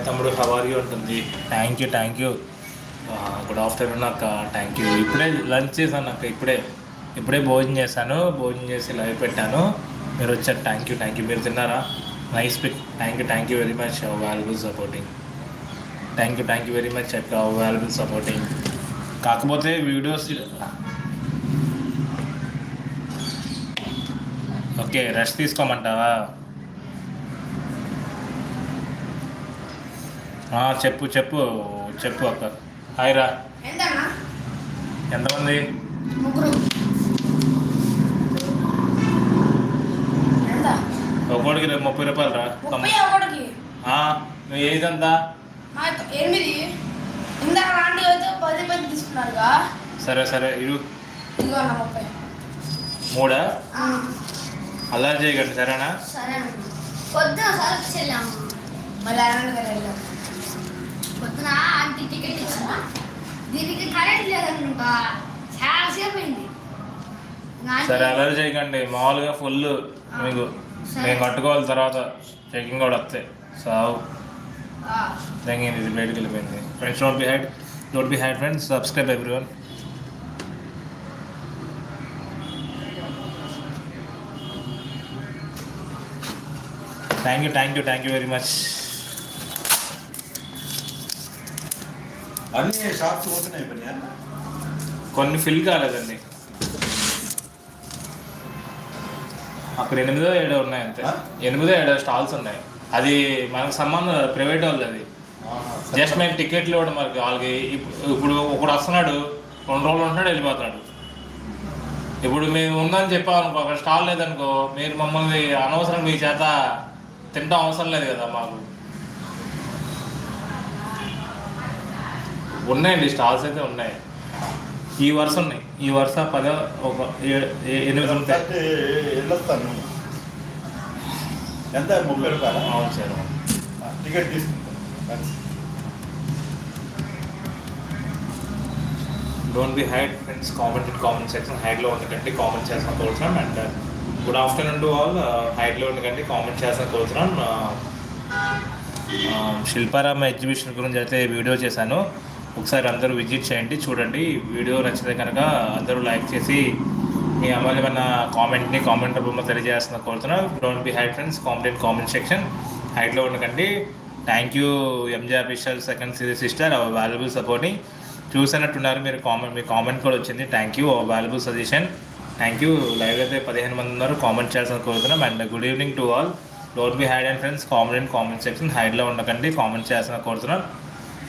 Hi తమ్ముడు how are you ఉంటుంది thank you thank you good afternoon అక్క థ్యాంక్ యూ ఇప్పుడే లంచ్ చేశాను అక్క ఇప్పుడే. ఇప్పుడే భోజనం చేశాను భోజనం చేసి లైవ్ పెట్టాను. మీరు వచ్చారు థ్యాంక్ యూ థ్యాంక్ యూ మీరు తిన్నారా? Nice pic thank you thank you very much valuable supporting thank you thank you very much అక్క వాల్యుబుల్ సపోర్టింగ్ కాకపోతే వీడియోస్ ఓకే రెస్ట్ తీసుకోమంటావా? చెప్పు చెప్పు చెప్పు అక్క. హాయ్ రా ఎంతమంది? ఒక్కోడికి రేపు ముప్పై రూపాయలు రా. ఒకటికి నువ్వు ఏదంతా? సరే సరే ఇరు మూడా? అల్లరి చేయకండి సరేనా? సరే. పొద్దున మళ్ళీ పొద్దున ఆంటీ టికెట్ ఇచ్చిన దీనికి కరెంట్ లేదనుకుంటా. చాలా సేపు అయింది ఇంకా ఆంటీ- సరే అల్లరి చేయకండి. మామూలుగా ఫుల్ మీకు మేము కట్టుకోవాలి తర్వాత చెకింగ్ కూడా వస్తాయి సావు ఆ, తెంగింది ఇది బయటకు వెళ్ళిపోయింది. Friends don't be hide don't be hide friends subscribe every one thank you thank you thank you very much అన్ని షాప్స్ ఓపెన్ అయిపోయినాయా కొన్ని ఫిల్ కాలేదండి. అక్కడ ఎనిమిదో ఏడో ఉన్నాయి అంతే? ఎనిమిదో ఏడో స్టాల్స్ ఉన్నాయి. అది మనకు సంబంధం ప్రైవేట్ వాళ్ళది అది. జస్ట్ మేము టికెట్లు ఇవ్వడం మనకి వాళ్ళకి ఇప్పు- ఇప్పుడు ఒకడు వస్తున్నాడు రెండు రోజులు ఉంటున్నాడు వెళ్ళిపోతున్నాడు. ఇప్పుడు మేము ఉందని చెప్పామనుకో అక్కడ స్టాల్ లేదనుకో మీరు మమ్మల్ని అనవసరం మీ చేత తినడం అవసరం లేదు కదా మాకు. ఉన్నాయండి స్టాల్స్ అయితే ఉన్నాయి. ఈ వరుస ఉన్నాయి. ఈ వరుస పదో ఒక ఎనిమిది ఉంటాయి. ఎంత? ముప్పై రూపాయల? అవును సార్ టికెట్ తీసుకుంటాను. Don't be hide friends comment comment section హైడ్లో ఉండకండి. కామెంట్ చేసిన కోరుతున్నాం and good afternoon to all హైడ్లో ఉండకండి. కామెంట్ చేసిన కోరుతున్నాం శిల్పారామ ఎగ్జిబిషన్ గురించి అయితే వీడియో చేశాను. ఒకసారి అందరూ విజిట్ చేయండి చూడండి. వీడియో నచ్చితే కనుక అందరూ లైక్ చేసి మీ అమూల్యమైన కామెంట్ని కామెంట్ రూపంలో తెలియజేస్తున్న కోరుతున్నాం don't be high friends comment comment section హైట్లో ఉండకండి. Thank you MJ official second series sister our valuable supporting చూసినట్టున్నారు. మీరు కామెంట్ మీ కామెంట్ కూడా వచ్చింది. Thank you valuable suggestion thank you live అయితే పదిహేను మంది ఉన్నారు. కామెంట్ చేయాల్సిన కోరుతున్నాం. And good evening to all don't be hide and friends comment comment section హైడ్లో ఉండకండి. కామెంట్ చేయాల్సిన కోరుతున్నాం.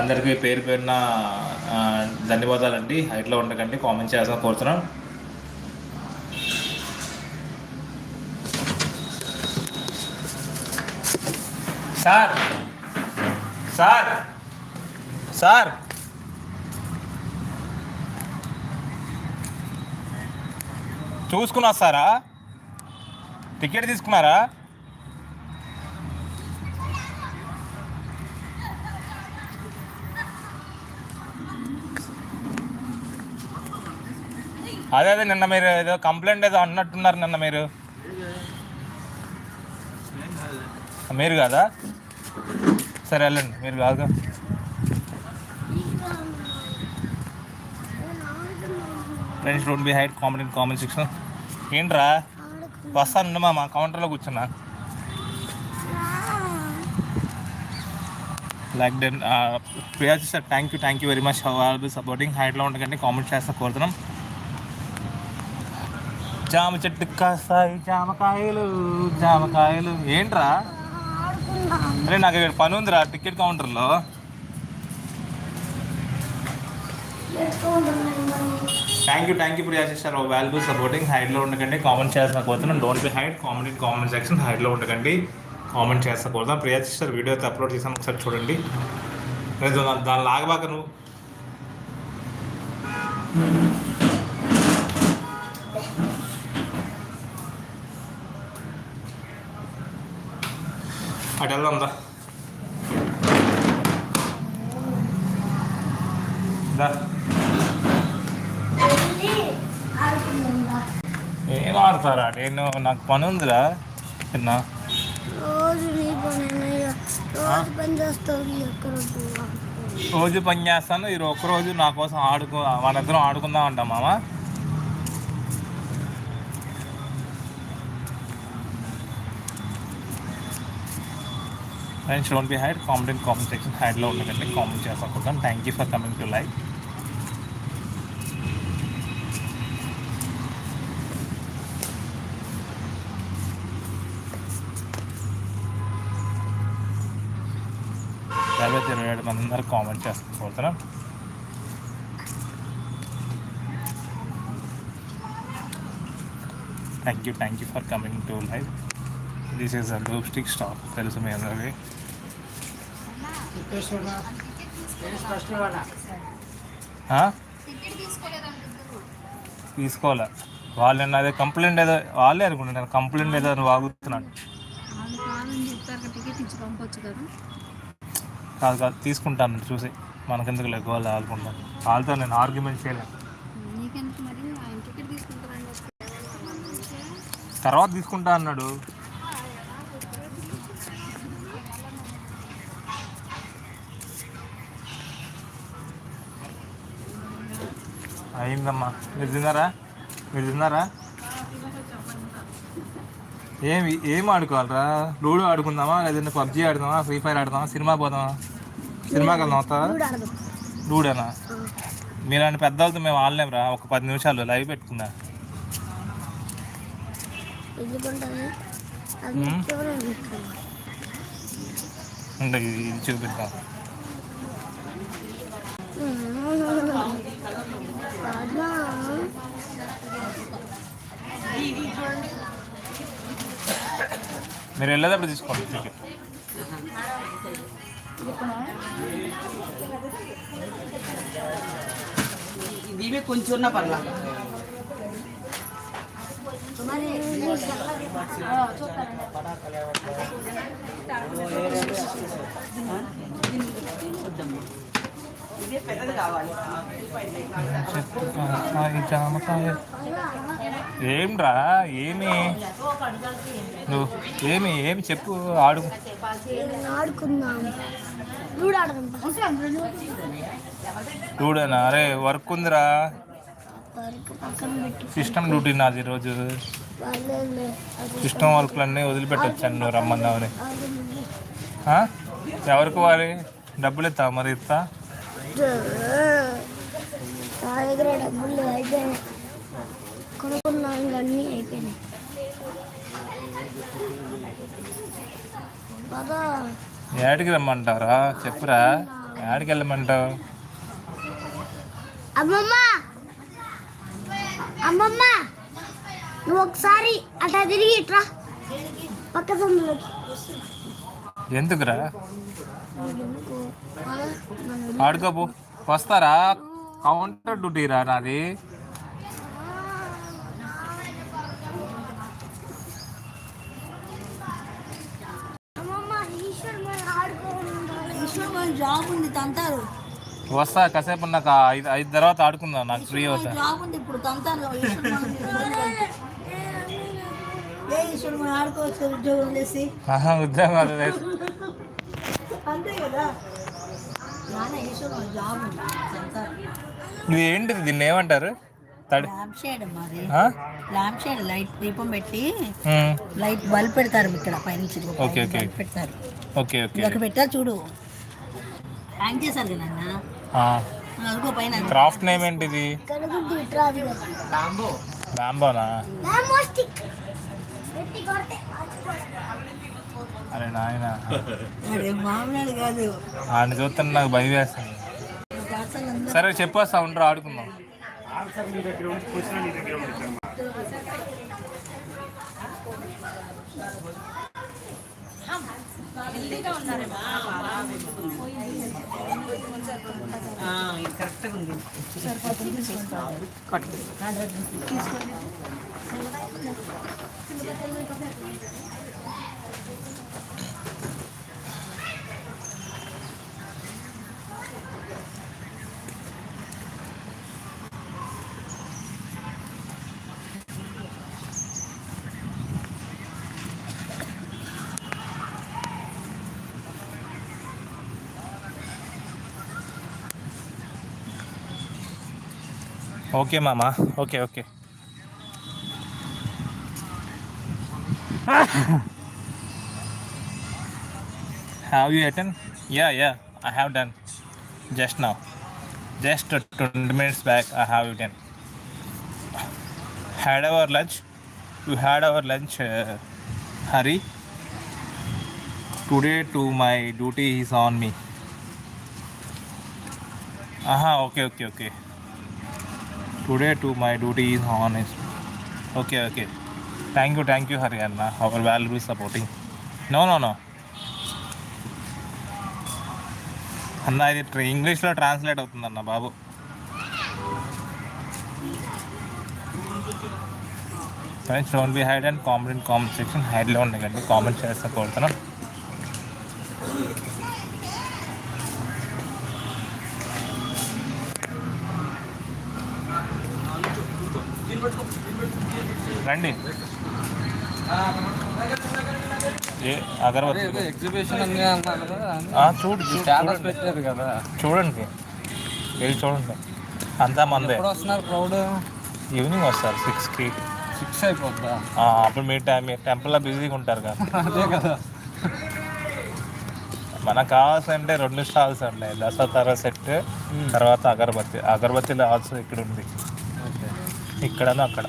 అందరికీ పేరు పేరున ధన్యవాదాలండి. హైట్లో ఉండకండి కామెంట్ చేయాల్సిన కోరుతున్నాం. Sir sir sir. చూసుకుని వస్తారా టికెట్ తీసుకున్నారా? అదే అదే నిన్న మీరు ఏదో కంప్లైంట్ ఏదో అన్నట్టున్నారు నిన్న మీరు. మీరు కాదా? సరే వెళ్ళండి. మీరు కాదు. Friends don't be hide comment in comment section ఏంట్రా? వస్తాను మా మా కౌంటర్లో కూర్చున్నా. Like then uh, Priya sir thank you thank you very much all be supporting హైట్లో ఉండకండి. కామెంట్ చేస్తా కోరుతున్నాం. జామ చెట్టు కాస్తాయి జామకాయలు జామకాయలు ఏంట్రా? అరే నాకు ఇక్కడ పని ఉందిరా టికెట్ కౌంటర్లో. Thank you thank you Priya sir valuable supporting హైడ్లో ఉండకండి కామెంట్ చేసిన కోరుతున్నాం don't be hide comment in comment section హైడ్లో ఉండకండి కామెంట్ చేస్తా కోరుతాం ప్రియా సిస్టర్ వీడియో అయితే అప్లోడ్ చేసాను ఒకసారి చూడండి. దాని దాన్ని లాగబాక నువ్వు. అటు వెళ్దాం దా దా ఏం ఆడతారా నేను నాకు పని ఉందిరా చిన్న రోజు నీ పని చేస్తాను ఈ ఒక్క రోజు నా కోసం ఆడుకో మన ఇద్దరం ఆడుకుందాం అంటాం మామ and shown be hide comment and comment section హైడ్లో ఉండకండి కామెంట్ చేస్తాను thank you for coming to like యాభై ఇరవై ఏడు మంది అందరూ కామెంట్ చేస్తాను thank you thank you for coming to live this is a stick stop తెలుసు మీ అందరికీ? తీసుకోవాలా? వాళ్ళు అదే కంప్లైంట్ ఏదో వాళ్ళే అనుకుంటున్నారు. కంప్లైంట్ ఏదో పంపొచ్చు కదా కాదు తీసుకుంటాను చూసి. మనకెందుకు లేక వాళ్ళు ఆడుకుంటాం వాళ్ళతో నేను ఆర్గ్యుమెంట్ చేయలేను. తర్వాత తీసుకుంటా అన్నాడు. అయిందమ్మా. మీరు తిన్నారా? మీరు తిన్నారా? ఏమి ఏం ఆడుకోవాలరా? లూడో ఆడుకుందామా? లేదంటే పబ్జీ ఆడుదామా? ఫ్రీ ఫైర్ ఆడదామా? సినిమా పోదామా? సినిమాకి వెళ్దాం అవుతా లూడోనా? మీలాంటి పెద్దవాళ్ళతో మేము ఆడలేమురా. ఒక పది నిమిషాలు లైవ్ పెట్టుకుందా? ఇది చూపిస్తాం మీరు వెళ్ళేటప్పుడు తీసుకోండి టికెట్ ఇవి కొంచెం ఉన్న పర్లా. మరి ఇదే పెద్దది కావాలి చెట్టుకాయ జామకాయ ఏంరా ఏమి? నువ్వు ఏమి ఏమి చెప్పు ఆడు. చూడనా అరే వర్క్ ఉందిరా. సిస్టమ్ డ్యూటీ నాది ఈరోజు. సిస్టమ్ వర్క్లన్నీ వదిలిపెట్టొచ్చాను నువ్వు రమ్మన్నావని? ఎవరికి వారి? డబ్బులు ఇస్తావా మరి ఇస్తా? నా దగ్గర డబ్బులు అయిపోయినాయి కొనుక్కున్నాను అన్నీ అయిపోయినాయి ఏడికి రమ్మంటావురా? చెప్పురా. ఏడికి వెళ్ళమంటావు? అమ్మమ్మ! అమ్మమ్మ! నువ్వు ఒకసారి అట్లా తిరిగి ఇట్రా. పక్క సందులోకి. ఎందుకురా? ఆడుకోపు. వస్తారా? కౌంటర్ డ్యూటీ రా నాది. జాబ్ ఉంది తంతారు. వస్తా కాసేపు నాకు ఐదు ఐదు తర్వాత ఆడుకుందాం నాకు ఫ్రీ అవుతా. జాబ్ ఉంది ఇప్పుడు తంతారు. ఉద్యోగం లేదు అంతే కదా? నాన్న ఈశ్వర్ మన జాబ్ ఉంది. తంతారు ఇది ఏంటిది దీన్ని ఏమంటారు? తడి ల్యాంప్ షేడ్ మరి ఆ? ల్యాంప్ షేడ్ లైట్ దీపం పెట్టి లైట్ బల్బ్ పెడతారు ఇక్కడ పైనుంచి ఇదిగో ఓకే, పైన ఓకే. బల్బ్ పెడతారు. Okay okay. పెట్టారు చూడు. హ్యాంగ్ చేశారు కదా నాన్న? ఆ, అదిగో పైన. క్రాఫ్ట్ నేమ్ ఏంటిది? కనుకుంటే ఇట్రా అది కదా బాంబోనా అరే నాయన. ఆయన చూస్తాను నాకు భయం వేస్తాను సరే చెప్పేస్తా ఉండరు ఆడుకుందాం. తీసుకోండి ఓకే మామా okay okay have you eaten yeah yeah I have done just now just twenty minutes back I have you done had our lunch you had our lunch Hari today to my duty is on me ఆహా okay okay okay today to my duty is honest is okay okay thank you thank you Hari అన్న our valuable supporting no no no అన్న ఇది ఇంగ్లీష్లో translate అవుతుందన్న బాబు. Friends don't be hide and comment in comment section హైడ్లో ఉండకండి comment చేస్తా కోరుతున్నాను రండి ఏ అగరబత్తి exhibition చూడు స్టేటస్ పెట్టారు కదా. చూడండి. వెళ్ళి చూడండి. అంతా మందే. వస్తున్నారు క్రౌడ్ ఈవినింగ్ వస్తారు సిక్స్కి సిక్స్ అయిపోద్దా? అప్పుడు మీ టైం టెంపుల్లో బిజీగా ఉంటారు కదా. అదే కదా. మనకు కావాల్సింటే రెండు స్టాల్స్ ఉన్నాయి దసరా సెట్ తర్వాత అగరబత్తి అగరబత్తిలో ఆల్సో ఇక్కడ ఉంది. ఇక్కడనో అక్కడ.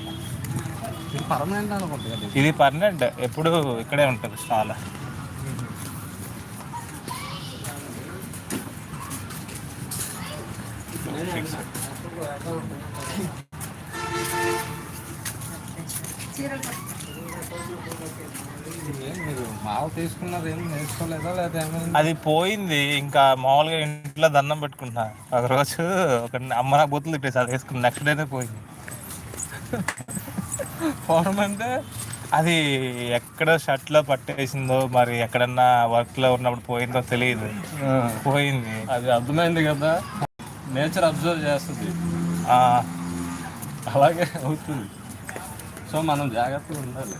ఇది పర్మనెంట్. ఇది పర్మనెంట్ ఎప్పుడు ఇక్కడే ఉంటుంది స్టాల్ ఏం మీరు మావ తీసుకున్నది ఏం నేర్చుకోలేదా లేదా ఏమైంది అది పోయింది. ఇంకా మామూలుగా ఇంట్లో దండం పెట్టుకుంటున్నా. ఒక రోజు ఒక అమ్మ నాకు బొత్తులు తిట్టేసి అది వేసుకుని నెక్స్ట్ డేనే పోయింది. ఫార్మ్ అంటే అది ఎక్కడ షర్ట్లో పట్టేసిందో మరి ఎక్కడన్నా వర్క్లో ఉన్నప్పుడు పోయిందో తెలియదు. పోయింది. అది అర్థమైంది కదా. నేచర్ అబ్జర్వ్ చేస్తుంది. అలాగే అవుతుంది. సో మనం జాగ్రత్తగా ఉండాలి.